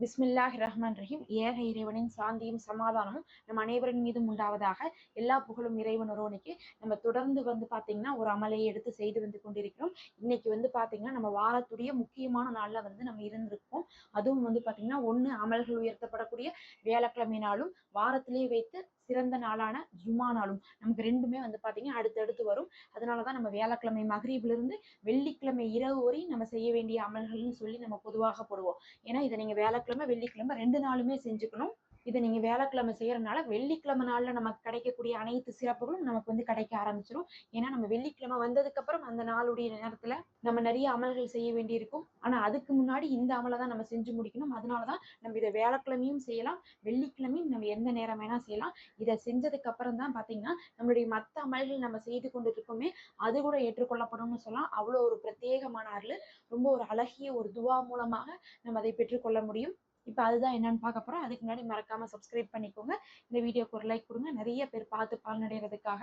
பிஸ்மில்லாஹ் ரஹ்மான் ரஹீம் ஏக இறைவனின் சாந்தியும் சமாதானமும் நம் அனைவரின் மீதும் உண்டாவதாக எல்லா புகழும் இறைவன் ஒருவனுக்கு நம்ம தொடர்ந்து வந்து பார்த்தீங்கன்னா ஒரு அமலையை எடுத்து செய்து வந்து கொண்டிருக்கிறோம். இன்னைக்கு வந்து பார்த்தீங்கன்னா நம்ம வாரத்துடைய முக்கியமான நாளில் வந்து நம்ம இருந்திருக்கோம் அதுவும் வந்து பார்த்தீங்கன்னா ஒன்று அமல்கள் உயர்த்தப்படக்கூடிய வேலைக்கிழமை நாளும் வாரத்திலேயே வைத்து சிறந்த நாளான ஜுமா நாளும். நமக்கு ரெண்டுமே வந்து பார்த்தீங்கன்னா அடுத்தடுத்து வரும். அதனாலதான் நம்ம வியாழக்கிழமை மகரீபிலிருந்து வெள்ளிக்கிழமை இரவு வரை நம்ம செய்ய வேண்டிய அமல்கள்னு சொல்லி நம்ம பொதுவாக போடுவோம். ஏன்னா இதை நீங்க வியாழக்கிழமை வெள்ளிக்கிழமை ரெண்டு நாளுமே செஞ்சுக்கணும். இதை நீங்கள் வியாழக்கிழமை செய்யறதுனால வெள்ளிக்கிழமை நாளில் நமக்கு கிடைக்கக்கூடிய அனைத்து சிறப்புகளும் நமக்கு வந்து கிடைக்க ஆரம்பிச்சிடும் ஏன்னா நம்ம வெள்ளிக்கிழமை வந்ததுக்கப்புறம் அந்த நாளுடைய நேரத்தில் நம்ம நிறைய அமல்கள் செய்ய வேண்டியிருக்கும். ஆனால் அதுக்கு முன்னாடி இந்த அமலை தான் நம்ம செஞ்சு முடிக்கணும். அதனால தான் நம்ம இதை வியாழக்கிழமையும் செய்யலாம். வெள்ளிக்கிழமையும் நம்ம எந்த நேரம் வேணால் செய்யலாம். இதை செஞ்சதுக்கு அப்புறம் தான் பார்த்தீங்கன்னா நம்மளுடைய மற்ற அமல்கள் நம்ம செய்து கொண்டு இருக்கோமே அது கூட ஏற்றுக்கொள்ளப்படும்னு சொல்லலாம். அவ்வளோ ஒரு பிரத்யேகமான அருள் ரொம்ப ஒரு அழகிய ஒரு துவா மூலமாக நம்ம அதை பெற்றுக்கொள்ள முடியும். இப்போ அதுதான் என்னன்னு பார்க்க போகிறோம் அதுக்கு முன்னாடி மறக்காமல் சப்ஸ்கிரைப் பண்ணிக்கோங்க. இந்த வீடியோக்கு ஒரு லைக் கொடுங்க. நிறைய பேர் பார்த்து பலனடைகிறதுக்காக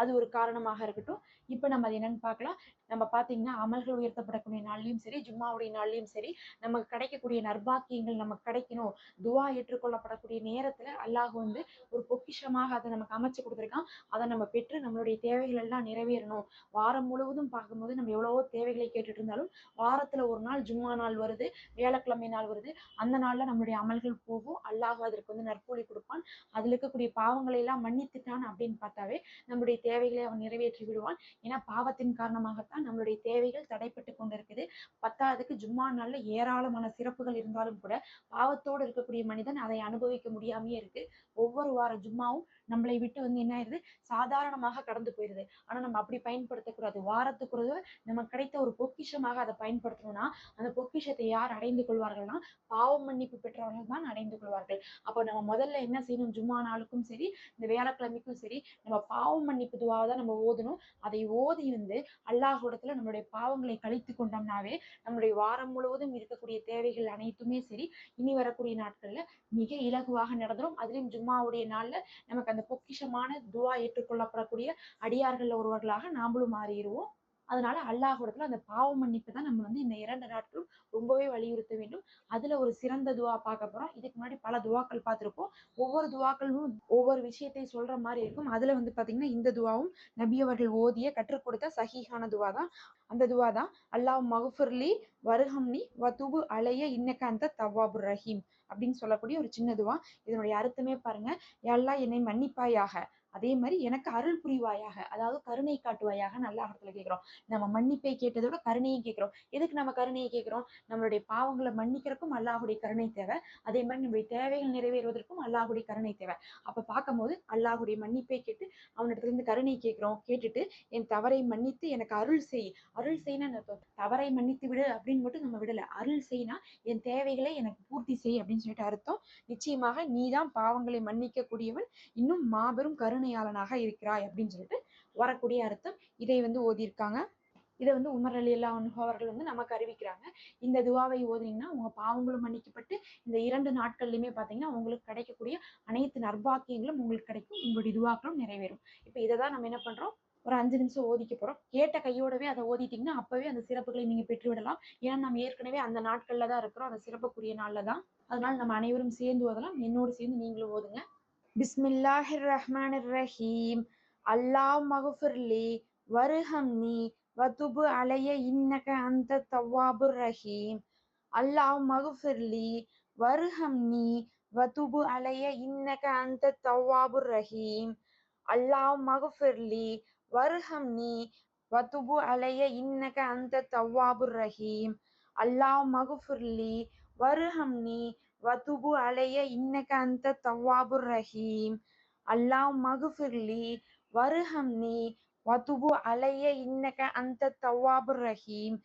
அது ஒரு காரணமாக இருக்கட்டும். இப்போ நம்ம அது என்னன்னு பார்க்கலாம். நம்ம பார்த்தீங்கன்னா அமல்கள் உயர்த்தப்படக்கூடிய நாள்லையும் சரி ஜும்மாவுடைய நாள்லையும் சரி நமக்கு கிடைக்கக்கூடிய நர்பாக்கியங்கள் நமக்கு கிடைக்கணும். துவா ஏற்றுக்கொள்ளப்படக்கூடிய நேரத்தில் அல்லாஹ் வந்து ஒரு பொக்கிஷமாக அதை நமக்கு அமைச்சு கொடுத்துருக்கான். அதை நம்ம பெற்று நம்மளுடைய தேவைகள் எல்லாம் நிறைவேறணும். வாரம் முழுவதும் பார்க்கும்போது நம்ம எவ்வளவோ தேவைகளை கேட்டுட்டு இருந்தாலும் வாரத்தில் ஒரு நாள் ஜும்மா நாள் வருது வியாழக்கிழமை நாள் வருது. அந்த நாளில் நம்மளுடைய அமல்கள் போகும். அல்லாஹ் அதற்கு வந்து நற்பூலி கொடுப்பான். அதில் இருக்கக்கூடிய பாவங்களை எல்லாம் மன்னித்துட்டான் அப்படின்னு பார்த்தாவே நம்மளுடைய தேவைகளை அவன் நிறைவேற்றி விடுவான். ஏன்னா பாவத்தின் காரணமாகத்தான் நம்மளுடைய தேவைகள் தடைப்பட்டு கொண்டிருக்குது. பத்தாவதுக்கு ஜும்மா நாளில் ஏராளமான சிறப்புகள் இருந்தாலும் கூட பாவத்தோடு இருக்கக்கூடிய மனிதன் அதை அனுபவிக்க முடியாமையே இருக்கு. ஒவ்வொரு வார ஜும்மாவும் நம்மளை விட்டு வந்து என்ன ஆயிருது? சாதாரணமாக கடந்து போயிருது. ஆனா நம்ம அப்படி பயன்படுத்தக்கூடாது. வாரத்துக்கு ஒரு நமக்கு கிடைத்த ஒரு பொக்கிஷமாக அதை பயன்படுத்தணும்னா அந்த பொக்கிஷத்தை யார் அடைந்து கொள்வார்கள்னா பாவம் மன்னிப்பு பெற்றவர்கள் தான் அடைந்து கொள்வார்கள். அப்போ நம்ம முதல்ல என்ன செய்யணும்? ஜும்மா நாளுக்கும் சரி இந்த வியாழக்கிழமைக்கும் சரி நம்ம பாவம் மன்னிப்பு பொதுவாக தான் நம்ம ஓதணும். அதை ஓதி வந்து அல்லாஹோடத்துல நம்மளுடைய பாவங்களை கழித்து கொண்டோம்னாவே நம்மளுடைய வாரம் முழுவதும் இருக்கக்கூடிய தேவைகள் அனைத்துமே சரி இனி வரக்கூடிய நாட்கள்ல மிக இலகுவாக நடந்துடும் அதுலயும் ஜும்மாவுடைய நாள்ல நமக்கு அந்த பொக்கிஷமான துவா ஏற்றுக்கொள்ளப்படக்கூடிய அடியார்கள் ஒருவர்களாக நாமளும் மாறிடுவோம். அதனால அல்லாஹோடத்துல அந்த பாவ மன்னிப்பு தான் நம்ம வந்து இந்த இரண்டு நாட்களும் ரொம்பவே வலியுறுத்த வேண்டும். அதுல ஒரு சிறந்த துவா பார்க்க போறோம். இதுக்கு முன்னாடி பல துவாக்கள் பார்த்துருப்போம். ஒவ்வொரு துவாக்களும் ஒவ்வொரு விஷயத்தை சொல்ற மாதிரி இருக்கும். அதுல வந்து பாத்தீங்கன்னா இந்த துவாவும் நபி அவர்கள் ஓதிய கற்றுக் கொடுத்த சஹீஹான துவா தான். அந்த துவா தான் அல்லாஹ் மகுஃபர்லி வருஹம்னி வதுபு அலைய இன்னக்க அந்த தவாபுர் ரஹீம் அப்படின்னு சொல்லக்கூடிய ஒரு சின்ன துவா. இதனுடைய அர்த்தமே பாருங்க. எல்லாம் என்னை மன்னிப்பாயாக அதே மாதிரி எனக்கு அருள் புரிவாயாக அதாவது கருணை காட்டுவாயாக நல்ல இடத்துல கேட்கிறோம். நம்ம மன்னிப்பை கேட்டதை விட கருணையும் கேட்கிறோம். எதுக்கு நம்ம கருணையை கேட்கிறோம்? நம்மளுடைய பாவங்களை மன்னிக்கிறதுக்கும் அல்லாஹுடைய கருணை தேவை. அதே மாதிரி நம்மளுடைய தேவைகள் நிறைவேறுவதற்கும் அல்லாஹுடைய கருணை தேவை. அப்ப பார்க்கும்போது அல்லாஹுடைய மன்னிப்பை கேட்டு அவனிடத்துல இருந்து கருணை கேட்கிறோம். கேட்டுட்டு என் தவறை மன்னித்து எனக்கு அருள் செய். அருள் செய்யணும் தவறை மன்னித்து விடு அப்படின்னு மட்டும் நம்ம விடல. அருள் செய்யினா என் தேவைகளை எனக்கு பூர்த்தி செய் அப்படின்னு சொல்லிட்டு அர்த்தம். நிச்சயமாக நீதான் பாவங்களை மன்னிக்க கூடியவன் இன்னும் மாபெரும் கருணை கருணையாளனாக இருக்கிறாய் அப்படின்னு சொல்லிட்டு வரக்கூடிய அர்த்தம் இதை வந்து ஓதியிருக்காங்க. இதை வந்து உமர் அலி அல்லா அவர்கள் வந்து நமக்கு அறிவிக்கிறாங்க. இந்த துவாவை ஓதுனீங்கன்னா உங்க பாவங்களும் மன்னிக்கப்பட்டு இந்த இரண்டு நாட்கள்லையுமே பார்த்தீங்கன்னா உங்களுக்கு கிடைக்கக்கூடிய அனைத்து நர்பாக்கியங்களும் உங்களுக்கு கிடைக்கும். உங்களுடைய துவாக்களும் நிறைவேறும். இப்போ இதை தான் நம்ம என்ன பண்றோம்? ஒரு அஞ்சு நிமிஷம் ஓதிக்க போறோம். கேட்ட கையோடவே அதை ஓதிட்டீங்கன்னா அப்பவே அந்த சிறப்புகளை நீங்க பெற்று விடலாம் ஏன்னா நம்ம ஏற்கனவே அந்த நாட்கள்ல தான் இருக்கிறோம். அந்த சிறப்புக்குரிய நாள்ல தான் அதனால நம்ம அனைவரும் சேர்ந்து ஓதலாம். என்னோடு சேர்ந்து நீங்களும் ஓதுங்க. பிஸ்மில்லாஹிர் ரஹ்மான் ரஹீம் அல்லாஹ் மகுஃபிர்லி வருஹம்னி வதுபு அலைய இன்னக அந்த தவாபுர் ரஹீம் அல்லாஹ் மகுஃபிர்லி வருஹம்னி வதுபு அலைய இன்னக அந்த தவாபுர் ரஹீம் அல்லாஹ் மகுஃபிர்லி வருஹம்னி வதுபு அலைய இன்னக அந்த தவாபுர் ரஹீம் அல்லாஹ் மகுஃபிர்லி வருஹம்னி வதுபு அலைய இன்னக அந்த தவாபுர் ரஹீம். அல்லாஹ் மகுஃபிர்லி வருஹம்னி வதுபு அலைய இன்னக அந்த தவாபுர் ரஹீம்.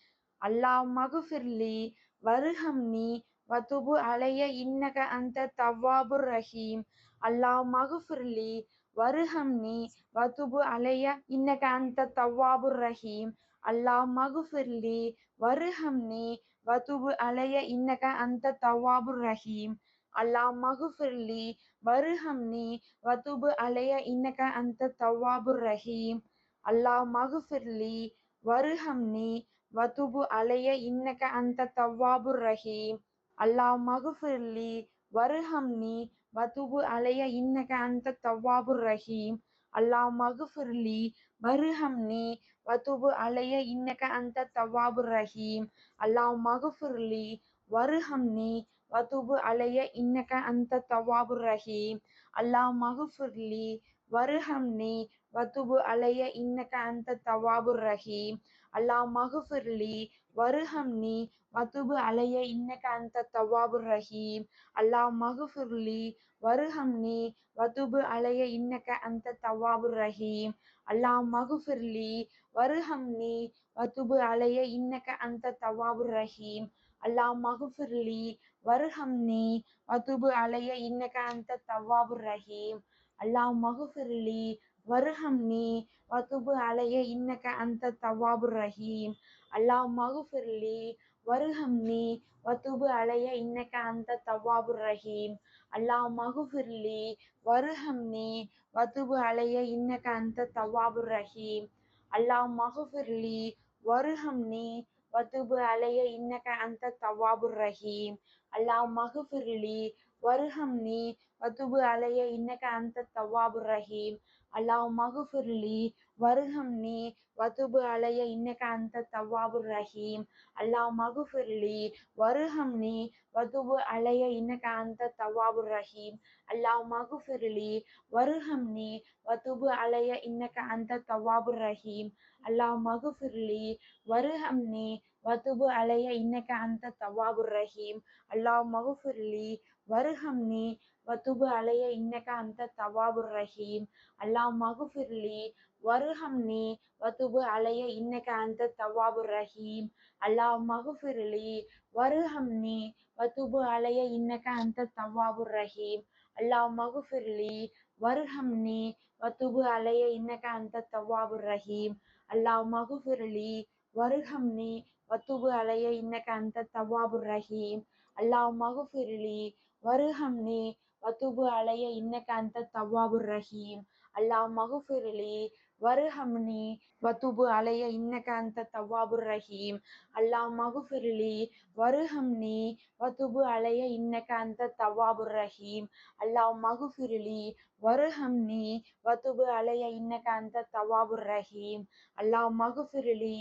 அல்லாஹ் மகுஃபிர்லி வருஹம்னி வதுபு அலைய இன்னக அந்த தவாபுர் ரஹீம். அல்லாஹ் மகுஃபிர்லி வருஹம்னி வதுபு அலைய இன்னக அந்த தவாபுர் ரஹீம். அல்லாஹ் மகுஃபிர்லி வருஹம்னி வதுபு அலைய இன்னக அந்த தவாபுர் ரஹீம். அல்லா மகுஃபிர்லி வருஹம்னி வதுபு அலைய இன்னக அந்த தவாபுர் ரஹீம். அல்லா மகுஃபிர்லி வருஹம்னி வதுபு அலைய இன்னக அந்த தவாபுர் ரஹீம். அல்லா மகுஃபிர்லி வருஹம்னி வதுபு அலைய இன்னக அந்த தவாபுர் ரஹீம். அல்லாஹ் மகுஃபிர்லி வருஹம்னி வதுபு அலைய இன்னக அந்த தவாபு ரஹீம். அல்லாஹ் மகுஃபிர்லி வருஹம்னி வதுபு அலைய இன்னக அந்த தவாபு ரஹீம். அல்லாஹ் மகுஃபிர்லி வருஹம்னி வதுபு அலைய இன்னக அந்த தவாபு ரஹீம். அல்லா மகுஃபிர்லி வருஹம்னி வதுபு அலைய இன்னக அந்த தவாபுர் ரஹீம். அல்லா மகுஃபிர்லி வருஹம்னி வதுபு அலைய இன்னக அந்த தவாபுர் ரஹீம். அல்லா மகுஃபிர்லி வருஹம்னி வதுபு அலைய இன்னக அந்த தவாபுர் ரஹீம். அல்லா மகுஃபிர்லி வருஹம்னி வதுபு அலைய இன்னக அந்த தவாபுர் ரஹீம். அல்லா மகுஃபிர்லி வர்ஹம்னி வகுபு அலைய இன்னக்க அந்த தவாபு ரஹீம். அல்லாஹ் மகுஃபிர்லி வருஹம்னி வத்துபு அலைய இன்னக்க அந்த தவாபு ரஹீம். அல்லாஹ் மகுஃபிர்லி வருஹம்னி வத்துபு அலைய இன்னக்க அந்த தவாபு ரஹீம். அல்லாஹ் மகுஃபிர்லி வருஹம்னி வத்துபு அலைய இன்னக்க அந்த தவாபு ரஹீம். அல்லாஹ் மகுஃபிர்லி வருஹம்னி வத்துபு அலைய இன்னக்க அந்த தவாபு ரஹீம். அல்லாஹ் மகுஃபிர்லி வருஹம்னி வதுபு அலைய இன்னக அந்த தவாபுர் ரஹீம். அல்லாஹ் மகுஃபிர்லி வருஹம்னி வதுபு அலைய இன்னக அந்த தவாபுர் ரஹீம். அல்லாஹ் மகுஃபிர்லி வருஹம்னி வதுபு அலைய இன்னக அந்த தவாபுர் ரஹீம். அல்லாஹ் மகுஃபிர்லி வருஹம்னி வதுபு அலைய இன்னக அந்த தவாபுர் ரஹீம். அல்லாஹ் மகுஃபிர்லி வருஹம்னி வத்துபு அலைய இன்னக அந்த தவாபுர் ரஹீம். அல்லா மகுஃபிர்லி வருஹம்னி வத்துபு அலைய இன்னக அந்த தவாபுர் ரஹீம். அல்லா மகுஃபிர்லி வருஹம்னி வத்துபு அலைய இன்னக அந்த தவாபுர் ரஹீம். அல்லா மகுஃபிர்லி வருஹம்னி வத்துபு அலைய இன்னக அந்த தவாபுர் ரஹீம். அல்லா மகுஃபிர்லி வருகம்னி வத்துபு அலைய இன்னக அந்த தவாபுர் ரஹீம். அல்லா மகுஃபிர்லி வருகம்னி வத்துபு அலைய இன்னக்க அந்த தவாபுர் ரஹீம். அல்லாஹ் மகுஃபிரலி வருஹம்னி வத்துபு அலைய இன்னக அந்த தவாபுர் ரஹீம். அல்லாஹ் மகுஃபிர்லி வருஹம்னி வத்துபு அலைய இன்னக அந்த தவாபுர் ரஹீம். அல்லாஹ் மகுஃபிர்லி வருஹம்னி வத்துபு அலைய இன்னக அந்த தவாபுர் ரஹீம். அல்லாஹ் மகுஃபிர்லி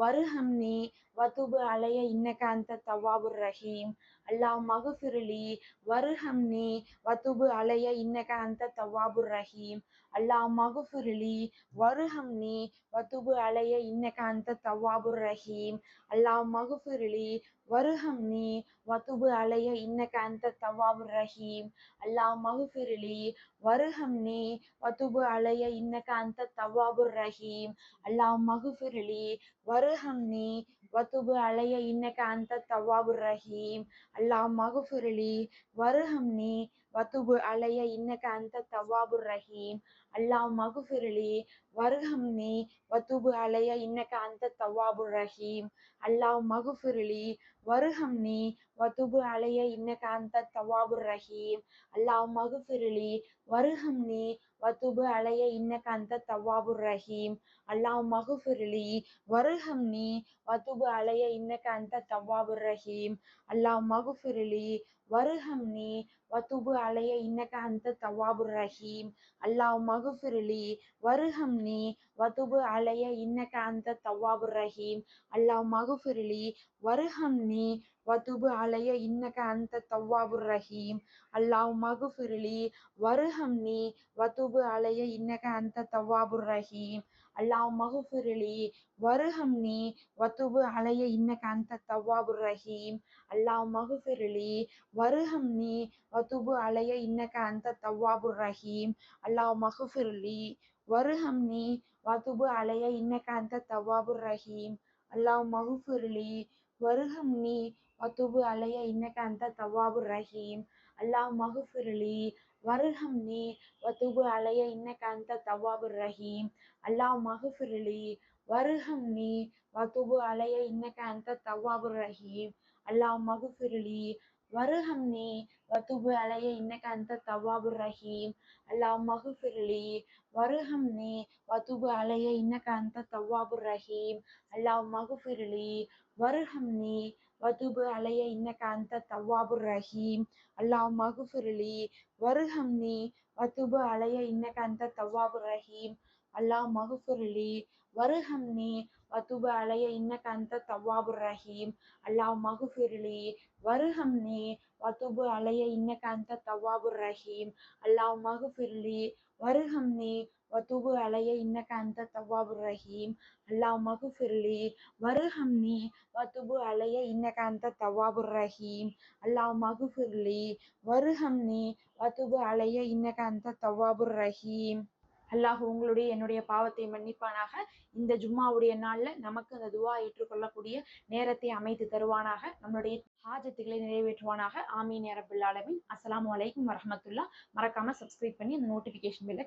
வருஹம்னி வத்துபு அலைய இன்னக அந்த தவாபுர் ரஹீம். அல்லாஹ் மகுஃபிர்லி வருஹம்னி வத்துபு அலைய இன்னக அந்த தவாபுர் ரஹீம். அல்லாஹ் மகுஃபிர்லி வருஹம்னி வத் வத்துபு அலைய இன்னக்க அந்த தவாபுர் ரஹீம். அல்லாஹ் மகுஃபிரிலி வருகம் நீ. வத்துபு அலைய இன்னக்க அந்த தவாபுர் ரஹீம். அல்லாஹ் மகுஃபிரிலி வருகம் நீ. வத்துபு அலைய இன்னக்க அந்த தவாபுர் ரஹீம். அல்லாஹ் மகுஃபிரிலி வருகம் நீ. வத்துபு அலைய இன்னக்க அந்த தவாபுர் ரஹீம். அல்லாஹ் மகுஃபிரிலி வருகம் நீ. வத்துபு அலைய இன்னக்க அந்த தவாபுர் ரஹீம். அல்லாஹ் மகுஃபிரலி நீ வத்துபு அலைய இன்னக்க அந்த தவாபு ரஹீம். அல்லாஹ் மகுஃபிருலி வருஹம்னி வதுபு அலைய இன்னக அந்த தவாபுர் ரஹீம். அல்லாஹ் மகுஃபிருலி வருஹம்னி வதுபு அலைய இன்னக அந்த தவாபுர் ரஹீம். அல்லாஹ் மகுஃபிருலி வருஹம்னி வதுபு அலைய இன்னக அந்த தவாபுர் ரஹீம். அல்லாஹ் மகுஃபிருலி வருஹம்னி வதுபு அலைய இன்னக அந்த தவாபுர் ரஹீம். அல்லாஹ் மகுஃபிருலி வருஹம்னி வதுபு அலைய இன்னக அந்த தவாபுர் ரஹீம். அல்லாஹ் அகுஃபிர்லி வருஹம்னி வதுபு அலைய இன்னக அந்த தவ்வாபுர் ரஹீம். அல்லாஹ் மகுஃபிர்லி வருஹம்னி வதுபு அலைய இன்னக அந்த தவ்வாபுர் ரஹீம். அல்லாஹ் மகுஃபிர்லி வருஹம்னி வதுபு அலைய இன்னக அந்த தவ்வாபுர் ரஹீம். அல்லாஹ் மகுஃபிர்லி வருஹம்னி வதுபு அலைய இன்னக அந்த தவ்வாபுர் ரஹீம். அல்லாஹ் மகுஃபிர்லி வருஹம்னி வதுபு அலைய இன்னக அந்த தவ்வாபுர் ரஹீம். அல்லாஹ் மகுஃபுர்லி வருகம் நீ வத்துபு அலைய இன்னக்க அந்த தவாபு ரஹீம். அல்லாஹ் மகுஃபுர்லி வருகம் நீ வத்துபு அலைய இன்னக்க அந்த தவாபு ரஹீம். அல்லாஹ் மகுஃபுர்லி வருகம் நீ வத்துபு அலைய இன்னக்க அந்த தவாபு ரஹீம். அல்லாஹ் மகுஃபுர்லி வருஹம்னி வத்துபு அலைய இன்னக்க அந்த தவாபு ரஹீம். அல்லாஹ் மகுஃபிர்லி. வருஹம்னி வத்துபு அலைய இன்னக்க அந்த தவாபு ரஹீம். அல்லாஹ் மகுஃபிர்லி. வருஹம்னி வதுபு அலைய இன்னக்க அந்த தவாபு ரஹீம். அல்லாஹ் மகுஃபிர்லி. வருஹம்னி வதுபு அலைய இன்னக்க அந்த தவாபு ரஹீம். அல்லாஹ் மகுஃபிர்லி. வருஹம்னி வதுபு அலைய இன்ன கந்த தவ்வாபுர் ரஹீம். அல்லாஹ் மகுஃபிர்லி வருஹம்னி வதுபு அலைய இன்ன கந்த தவ்வாபுர் ரஹீம். அல்லாஹ் மகுஃபிர்லி வருஹம்னி வதுபு அலைய இன்னக அந்த தவ்வாபுர் ரஹீம். அல்லாஹ் மகுஃபிர்லி வருஹம்னி வதுபு அலைய இன்னக அந்த தவ்வாபுர் ரஹீம். அல்லாஹ் மகுஃபிர்லி வருஹம்னி வதுபு அலைய இன்னக அந்த தவ்வாபுர் ரஹீம். அல்லாஹ் உங்களுடைய என்னுடைய பாவத்தை மன்னிப்பானாக. இந்த ஜும்மாவுடைய நாளில் நமக்கு அந்த துவா ஏற்றுக்கொள்ளக்கூடிய நேரத்தை அமைத்து தருவானாக. நம்மளுடைய ஹாஜத்துகளை நிறைவேற்றுவானாக. ஆமீன் அரபுல்லாலமின் அஸ்லாம் வலைக்கும் அலைக்கும் மறக்காமல் சப்ஸ்கிரைப் பண்ணி அந்த நோட்டிஃபிகேஷன் பில்லை